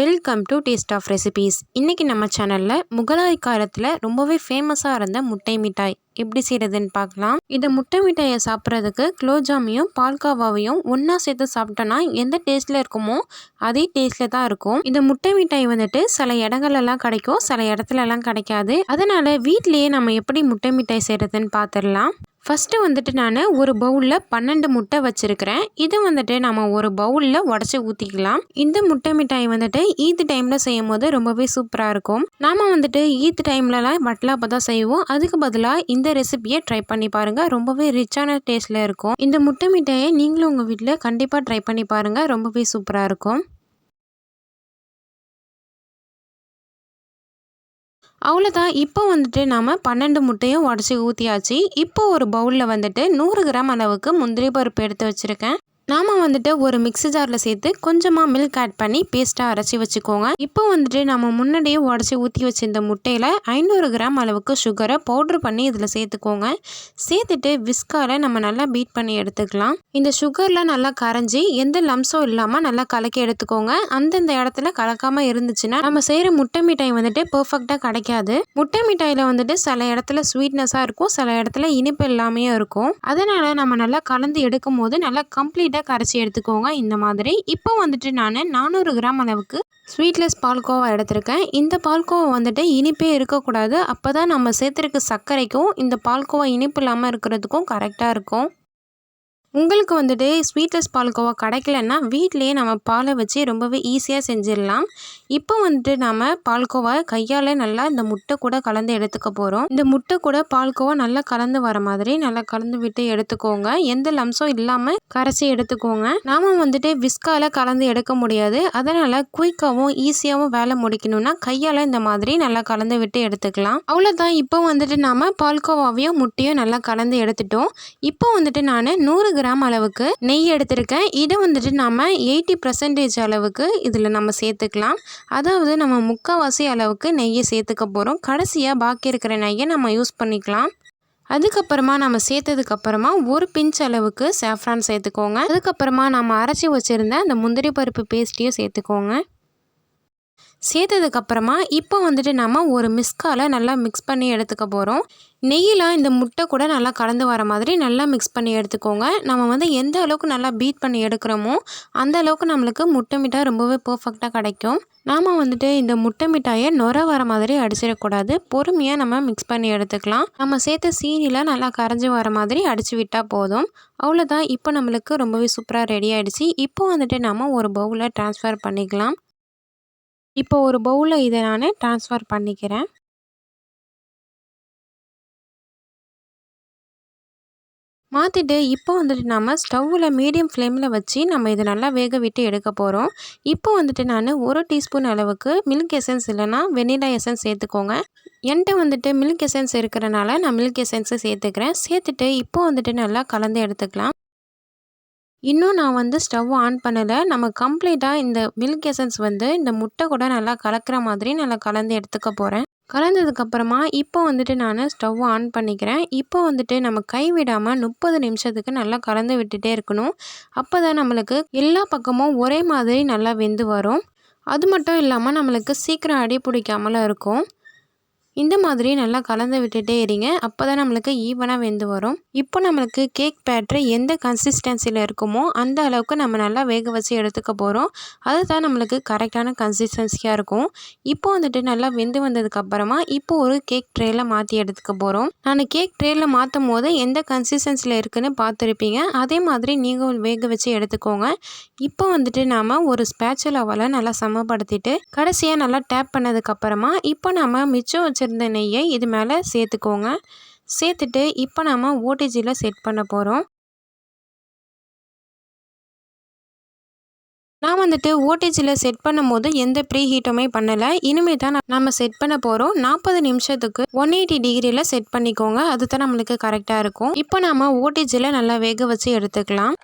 Welcome to taste of recipes இன்றைக்கி நம்ம சேனலில் முகலாய் காலத்தில் ரொம்பவே ஃபேமஸாக இருந்த முட்டை மிட்டாய் எப்படி செய்கிறதுன்னு பார்க்கலாம். இந்த முட்டை மிட்டாயை சாப்பிட்றதுக்கு குலோப்ஜாமையும் பால்காவாவையும் ஒன்றா சேர்த்து சாப்பிட்டோன்னா எந்த டேஸ்ட்டில் இருக்குமோ அதே டேஸ்ட்டில் தான் இருக்கும். இந்த முட்டை மிட்டாய் வந்துட்டு சில இடங்கள்லாம் கிடைக்கும் சில இடத்துலலாம் கிடைக்காது. அதனால் வீட்டிலேயே நம்ம எப்படி முட்டை மிட்டாய் செய்கிறதுன்னு பார்த்துடலாம் ஃபஸ்ட்டு வந்துட்டு நான் ஒரு பவுலில் பன்னெண்டு முட்டை வச்சுருக்கிறேன். இதை வந்துட்டு நம்ம ஒரு பவுலில் உடச்சி ஊற்றிக்கலாம் இந்த முட்டை மிட்டாய் வந்துட்டு ஈத்து டைமில் செய்யும் போது ரொம்பவே சூப்பராக இருக்கும். நாம் வந்துட்டு ஈத்து டைம்லலாம் வட்டலாப்பை தான் செய்வோம். அதுக்கு பதிலாக இந்த ரெசிபியை ட்ரை பண்ணி பாருங்கள் ரொம்பவே ரிச்சான டேஸ்ட்டில் இருக்கும். இந்த முட்டை மிட்டாயை நீங்களும் உங்கள் வீட்டில் கண்டிப்பாக ட்ரை பண்ணி பாருங்கள் ரொம்பவே சூப்பராக இருக்கும். அவ்வளோதான் இப்போ வந்துட்டு நாம் பன்னெண்டு முட்டையும் உடச்சி ஊற்றியாச்சு இப்போ ஒரு பவுலில் வந்துட்டு நூறு கிராம் அளவுக்கு முந்திரி பருப்பு எடுத்து வச்சுருக்கேன். நாம் வந்துட்டு ஒரு மிக்ஸி ஜாரில் சேர்த்து கொஞ்சமாக மில்க் ஆட் பண்ணி பேஸ்ட்டாக அரைச்சி வச்சுக்கோங்க. இப்போ வந்துட்டு நம்ம முன்னாடியே உடச்சி ஊற்றி வச்சிருந்த முட்டையில் ஐநூறு கிராம் அளவுக்கு சுகரை பவுட்ரு பண்ணி இதில் சேர்த்துக்கோங்க. சேர்த்துட்டு விஸ்கால நம்ம நல்லா பீட் பண்ணி எடுத்துக்கலாம். இந்த சுகர்லாம் நல்லா கரைஞ்சி எந்த லம்ஸும் இல்லாமல் நல்லா கலக்கி எடுத்துக்கோங்க. அந்தந்த இடத்துல கலக்காமல் இருந்துச்சுன்னா நம்ம செய்கிற முட்டை மிட்டாய் வந்துட்டு பர்ஃபெக்டாக கிடைக்காது. முட்டை மிட்டாயில் வந்துட்டு சில இடத்துல ஸ்வீட்னஸாக இருக்கும் சில இடத்துல இனிப்பு இல்லாமையும் இருக்கும். அதனால் நம்ம நல்லா கலந்து எடுக்கும் போது நல்லா கம்ப்ளீட்டாக லைட்டாக கரைச்சி எடுத்துக்கோங்க. இந்த மாதிரி. இப்போ வந்துட்டு நான் நானூறு கிராம் அளவுக்கு ஸ்வீட்லெஸ் பால்கோவா எடுத்திருக்கேன். இந்த பால்கோவா வந்துட்டு இனிப்பே இருக்கக்கூடாது. அப்போ தான் நம்ம சேர்த்துருக்க சர்க்கரைக்கும் இந்த பால்கோவா இனிப்பு இல்லாமல் இருக்கிறதுக்கும் கரெக்டாக இருக்கும். உங்களுக்கு வந்துட்டு ஸ்வீட்லெஸ் பால்கோவா கிடைக்கலன்னா வீட்லேயே நம்ம பாலை வச்சு ரொம்பவே ஈஸியாக செஞ்சிடலாம். இப்போ வந்துட்டு நம்ம பால்கோவா கையால் நல்லா இந்த முட்டை கூட கலந்து எடுத்துக்க போகிறோம் இந்த முட்டை கூட பால்கோவா நல்லா கலந்து வர மாதிரி நல்லா கலந்து விட்டு எடுத்துக்கோங்க. எந்த லம்ஸும் இல்லாமல் கரைச்சி எடுத்துக்கோங்க. நாம் வந்துட்டு விஸ்கால கலந்து எடுக்க முடியாது. அதனால் குயிக்காகவும் ஈஸியாகவும் வேலை முடிக்கணும்னா கையால் இந்த மாதிரி நல்லா கலந்து விட்டு எடுத்துக்கலாம். அவ்வளோதான் இப்போ வந்துட்டு நாம் பால்கோவாவையும் முட்டையும் நல்லா கலந்து எடுத்துட்டோம். இப்போ வந்துட்டு நான் நூறு கிராம் அளவுக்கு நெய் எடுத்திருக்கேன். இதை வந்துட்டு நம்ம எயிட்டி பர்சன்டேஜ் அளவுக்கு இதில் நம்ம சேர்த்துக்கலாம். அதாவது நம்ம முக்கால்வாசி அளவுக்கு நெய்யை சேர்த்துக்க போகிறோம் கடைசியாக பாக்கி இருக்கிற நெய்யை நம்ம யூஸ் பண்ணிக்கலாம். அதுக்கப்புறமா நம்ம சேர்த்ததுக்கப்புறமா ஒரு பிஞ்ச் அளவுக்கு சேஃப்ரான் சேர்த்துக்கோங்க. அதுக்கப்புறமா நம்ம அரைச்சி வச்சுருந்த அந்த முந்திரி பருப்பு பேஸ்ட்டையும் சேர்த்துக்கோங்க. சேர்த்ததுக்கப்புறமா இப்போ வந்துட்டு நம்ம ஒரு மிஸ்கால நல்லா மிக்ஸ் பண்ணி எடுத்துக்க போகிறோம் நெய்யில் இந்த முட்டை கூட நல்லா கலந்து வர மாதிரி நல்லா மிக்ஸ் பண்ணி எடுத்துக்கோங்க. நம்ம வந்து எந்த அளவுக்கு நல்லா பீட் பண்ணி எடுக்கிறோமோ அந்த அளவுக்கு நம்மளுக்கு முட்டை மிட்டாய் ரொம்பவே பர்ஃபெக்டாக கிடைக்கும். நாம் வந்துட்டு இந்த முட்டை மிட்டாயை நொர வர மாதிரி அடிச்சிடக்கூடாது. பொறுமையாக நம்ம மிக்ஸ் பண்ணி எடுத்துக்கலாம். நம்ம சேர்த்த சீனியில் நல்லா கரைஞ்சி வர மாதிரி அடித்து விட்டால் போதும். அவ்வளோதான் இப்போ நம்மளுக்கு ரொம்பவே சூப்பராக ரெடி ஆகிடுச்சு இப்போ வந்துட்டு நம்ம ஒரு பவுலில் ட்ரான்ஸ்ஃபர் பண்ணிக்கலாம். இப்போ ஒரு பவுலில் இதை நான் ட்ரான்ஸ்ஃபர் பண்ணிக்கிறேன். மாற்றிட்டு இப்போ வந்துட்டு நம்ம ஸ்டவ்வில் மீடியம் ஃப்ளேமில் வச்சு நம்ம இதை நல்லா வேக விட்டு எடுக்க போகிறோம் இப்போ வந்துட்டு நான் ஒரு டீஸ்பூன் அளவுக்கு மில்க் எசன்ஸ் இல்லைனா வெனிலா எசன்ஸ் சேர்த்துக்கோங்க. என்கிட்ட வந்துட்டு மில்க் எசன்ஸ் இருக்கிறனால நான் மில்க் எசன்ஸை சேர்த்துக்கிறேன். சேர்த்துட்டு இப்போ வந்துட்டு நல்லா கலந்து எடுத்துக்கலாம். இன்னும் நான் வந்து ஸ்டவ் ஆன் பண்ணலை. நம்ம கம்ப்ளீட்டாக இந்த மில்க் எசன்ஸ் வந்து இந்த முட்டை கூட நல்லா கலக்கிற மாதிரி நல்லா கலந்து எடுத்துக்க போகிறேன் கலந்ததுக்கப்புறமா இப்போ வந்துட்டு நான் ஸ்டவ் ஆன் பண்ணிக்கிறேன். இப்போ வந்துட்டு நம்ம கை விடாமல் முப்பது நிமிஷத்துக்கு நல்லா கலந்து விட்டுட்டே இருக்கணும். அப்போ தான் நம்மளுக்கு எல்லா பக்கமும் ஒரே மாதிரி நல்லா வெந்து வரும். அது மட்டும் இல்லாமல் நம்மளுக்கு சீக்கிரம் அடி பிடிக்காமலும் இருக்கும். இந்த மாதிரி நல்லா கலந்து விட்டுட்டே இருங்க. அப்போ தான் நம்மளுக்கு ஈவனாக வெந்து வரும். இப்போ நம்மளுக்கு கேக் பேட்ரு எந்த கன்சிஸ்டன்சியில் இருக்குமோ அந்த அளவுக்கு நம்ம நல்லா வேக வச்சு எடுத்துக்க போகிறோம் அதுதான் நம்மளுக்கு கரெக்டான கன்சிஸ்டன்சியாக இருக்கும். இப்போ வந்துட்டு நல்லா வெந்து வந்ததுக்கப்புறமா இப்போ ஒரு கேக் ட்ரேயில் மாற்றி எடுத்துக்க போகிறோம் நான் கேக் ட்ரேயில் மாற்றும் போது எந்த கன்சிஸ்டன்சியில் இருக்குதுன்னு பார்த்துருப்பீங்க. அதே மாதிரி நீங்கள் வேக வச்சு எடுத்துக்கோங்க. இப்போ வந்துட்டு நாம் ஒரு ஸ்பேச்சுலாவால் நல்லா சமப்படுத்திட்டு கடைசியாக நல்லா டேப் பண்ணதுக்கப்புறமா இப்போ நம்ம மிச்சம் வச்சு வச்சுருந்த நெய்யை இது மேலே சேர்த்துக்கோங்க. சேர்த்துட்டு இப்போ நம்ம ஓடிஜியில் செட் பண்ண போகிறோம் நான் வந்துட்டு ஓடிஜியில் செட் பண்ணும்போது எந்த ப்ரீ ஹீட்டுமே பண்ணலை. இனிமேல் தான் நம்ம செட் பண்ண போகிறோம் நாற்பது நிமிஷத்துக்கு ஒன் எயிட்டி டிகிரியில் செட் பண்ணிக்கோங்க. அது தான் நம்மளுக்கு கரெக்டாக இருக்கும். இப்போ நம்ம ஓடிஜியில் நல்லா வேக வச்சு எடுத்துக்கலாம்.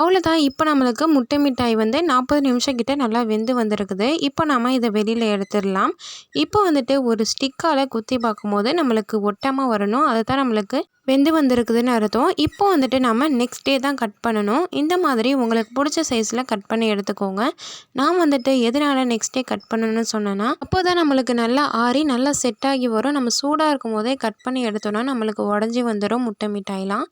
அவ்வளோதான் இப்போ நம்மளுக்கு முட்டை மிட்டாய் வந்து நாற்பது நிமிஷம் கிட்டே நல்லா வெந்து வந்திருக்குது. இப்போ நம்ம இதை வெளியில் எடுத்துடலாம். இப்போ வந்துட்டு ஒரு ஸ்டிக்கால் குத்தி பார்க்கும்போது நம்மளுக்கு ஒட்டாமல் வரணும். அதை தான் நம்மளுக்கு வெந்து வந்திருக்குதுன்னு அர்த்தம். இப்போ வந்துட்டு நம்ம நெக்ஸ்ட் டே தான் கட் பண்ணணும். இந்த மாதிரி உங்களுக்கு பிடிச்ச சைஸில் கட் பண்ணி எடுத்துக்கோங்க. நான் வந்துட்டு எதனால் நெக்ஸ்ட் டே கட் பண்ணணும்னு சொன்னேன்னா அப்போ தான் நம்மளுக்கு நல்லா ஆறி நல்லா செட் ஆகி வரும். நம்ம சூடாக இருக்கும் போதே கட் பண்ணி எடுத்தோன்னா நம்மளுக்கு உடஞ்சி வந்துடும் முட்டை மிட்டாயெலாம்.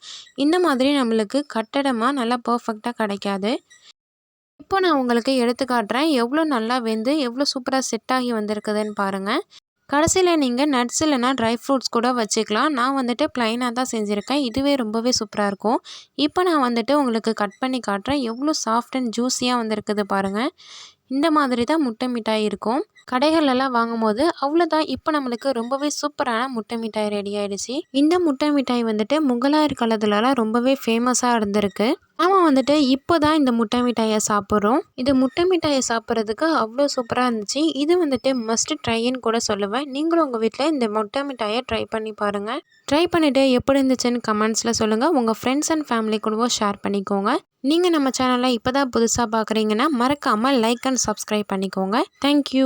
இந்த மாதிரி நம்மளுக்கு கட்டடமாக நல்லா பர்ஃபெக்டாக கிடைக்காது. இப்போ நான் உங்களுக்கு எடுத்து காட்டுறேன். எவ்வளோ நல்லா வெந்து எவ்வளோ சூப்பராக செட் ஆகி வந்திருக்குதுன்னு பாருங்கள் கடைசியில் நீங்கள் நட்ஸ் இல்லைனா ட்ரை ஃப்ரூட்ஸ் கூட வச்சுக்கலாம். நான் வந்துட்டு ப்ளைனாக தான் செஞ்சுருக்கேன். இதுவே ரொம்பவே சூப்பராக இருக்கும். இப்போ நான் வந்துட்டு உங்களுக்கு கட் பண்ணி காட்டுறேன். எவ்வளோ சாஃப்ட் அண்ட் ஜூஸியாக வந்திருக்குது பாருங்கள் இந்த மாதிரி தான் முட்டை மிட்டாய் இருக்கும். கடைகள்லாம் வாங்கும்போது அவ்வளோதான். இப்போ நம்மளுக்கு ரொம்பவே சூப்பரான முட்டை மிட்டாய் ரெடி ஆகிடுச்சு இந்த முட்டை மிட்டாய் வந்துட்டு முகலாயர் காலத்துலலாம் ரொம்பவே ஃபேமஸாக இருந்திருக்கு. நாம் வந்துட்டு இப்போ தான் இந்த முட்டை மிட்டாயை சாப்பிட்றோம். இது முட்டை மிட்டாயை சாப்பிட்றதுக்கு அவ்வளோ சூப்பராக இருந்துச்சு. இது வந்துட்டு மஸ்ட் ட்ரைன்னு கூட சொல்லுவேன். நீங்களும் உங்கள் வீட்டில் இந்த முட்டை மிட்டாயை ட்ரை பண்ணி பாருங்கள் ட்ரை பண்ணிவிட்டு எப்படி இருந்துச்சுன்னு கமெண்ட்ஸில் சொல்லுங்கள் உங்கள் ஃப்ரெண்ட்ஸ் அண்ட் ஃபேமிலி கூடவும் ஷேர் பண்ணிக்கோங்க. நீங்கள் நம்ம சேனலை இப்போ தான் புதுசாக பார்க்குறீங்கன்னா மறக்காமல் லைக் அண்ட் சப்ஸ்கிரைப் பண்ணிக்கோங்க தேங்க்யூ